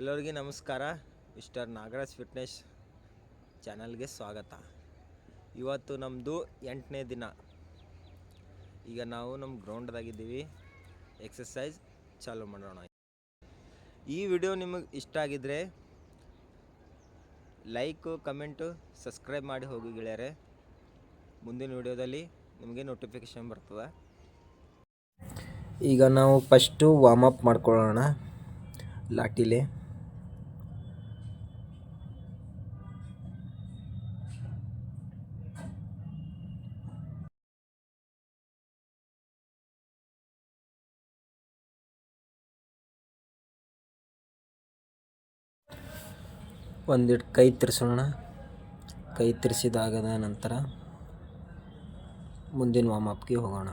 ಎಲ್ಲರಿಗೂ ನಮಸ್ಕಾರ. Mister Nagaraj fitness ಚಾನಲ್ಗೆ ಸ್ವಾಗತ. ಇವತ್ತು ನಮ್ಮದು ಎಂಟನೇ ದಿನ. ಈಗ ನಾವು ನಮ್ಮ ಗ್ರೌಂಡ್ದಾಗಿದ್ದೀವಿ. ಎಕ್ಸಸೈಸ್ ಚಾಲೂ ಮಾಡೋಣ. ಈ ವಿಡಿಯೋ ನಿಮಗೆ ಇಷ್ಟ ಆಗಿದ್ದರೆ ಲೈಕು, ಕಮೆಂಟು, ಸಬ್ಸ್ಕ್ರೈಬ್ ಮಾಡಿ ಹೋಗಿ ಗೆಳೆಯರೆ. ಮುಂದಿನ ವಿಡಿಯೋದಲ್ಲಿ ನಿಮಗೆ ನೋಟಿಫಿಕೇಶನ್ ಬರ್ತದೆ. ಈಗ ನಾವು ಫಸ್ಟು ವಾರ್ಮ್ ಅಪ್ ಮಾಡ್ಕೊಳ್ಳೋಣ. ಲಾಟಿಲೆ ಒಂದಿಟ್ಟು ಕೈ ತಿರ್ಸೋಣ. ಕೈ ತಿರ್ಸಿದಾಗದ ನಂತರ ಮುಂದಿನ ವಾರ್ಮ್ ಅಪ್ಗೆ ಹೋಗೋಣ.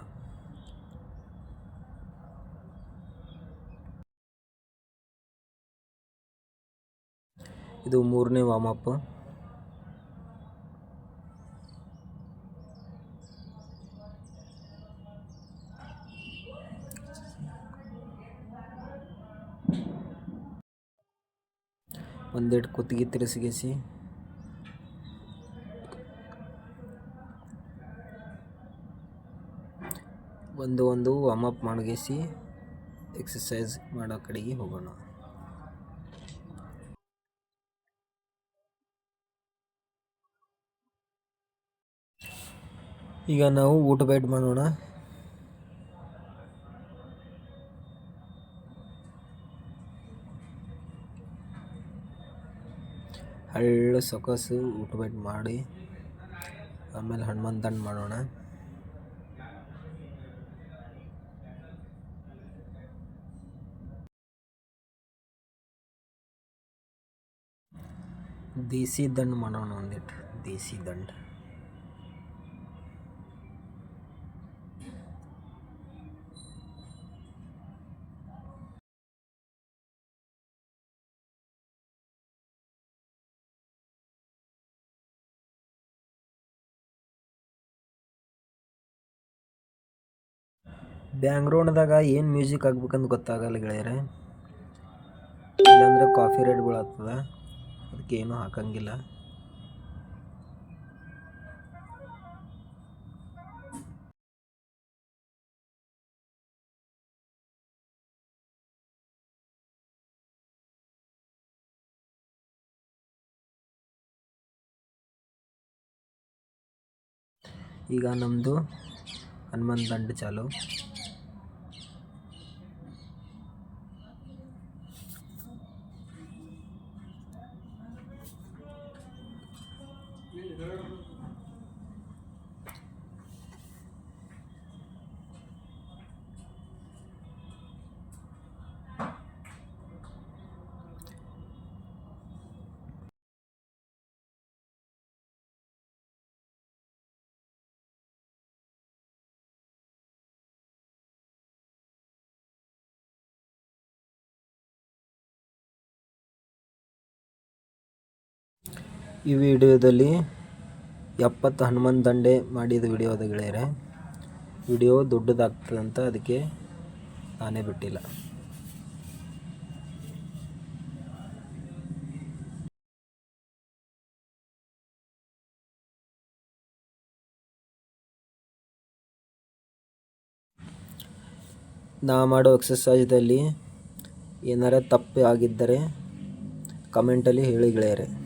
ಇದು ಮೂರನೇ ವಾರ್ಮ್ ಒಂದೆರಡು ಕುತ್ತಿಗೆ ತಿರ್ಸಿಗೆಸಿ ಒಂದು ಒಂದು ವಾರ್ಮ್ ಅಪ್ ಮಾಡಿಗೆಸಿ ಎಕ್ಸಸೈಸ್ ಮಾಡೋ ಕಡೆಗೆ ಹೋಗೋಣ. ಈಗ ನಾವು ಊಟ ಬೈಟ್ ಮಾಡೋಣ. ಹಳ್ಳ ಸೊಕಸು ಊಟ ಮಾಡಿ ಆಮೇಲೆ ಹನುಮಾನ್ ದಂಡ ಮಾಡೋಣ. ದೇಸಿ ದಂಡ ಮಾಡೋಣ ಒಂದಿಟ್ಟು ದೇಸಿ ದಂಡ. ಬ್ಯಾಂಗ್ರೌಂಡ್ದಾಗ ಏನು ಮ್ಯೂಸಿಕ್ ಹಾಕ್ಬೇಕಂತ ಗೊತ್ತಾಗಲ್ಲ ಗೆಳೆಯರೆ. ಇಲ್ಲಾಂದ್ರೆ ಕಾಫಿ ರೇಟ್ ಬೀಳತ್ತದ ಅದಕ್ಕೆ ಏನೂ ಹಾಕಂಗಿಲ್ಲ. ಈಗ ನಮ್ಮದು ಹನುಮಾನ್ ದಂಡ ಚಾಲು. ಈ ವಿಡಿಯೋದಲ್ಲಿ ಎಪ್ಪತ್ತು ಹನುಮಾನ್ ದಂಡೆ ಮಾಡಿದ ವಿಡಿಯೋ ಅದು ಗೆಳೆಯರೆ, ವಿಡಿಯೋ ದೊಡ್ಡದಾಗ್ತದಂತ ಅದಕ್ಕೆ ನಾನೇ ಬಿಟ್ಟಿಲ್ಲ. ನಾ ಮಾಡೋ ಎಕ್ಸಸೈಸ್ದಲ್ಲಿ ಏನಾರ ತಪ್ಪು ಆಗಿದ್ದರೆ ಕಮೆಂಟಲ್ಲಿ ಹೇಳಿ ಗೆಳೆಯರೆ.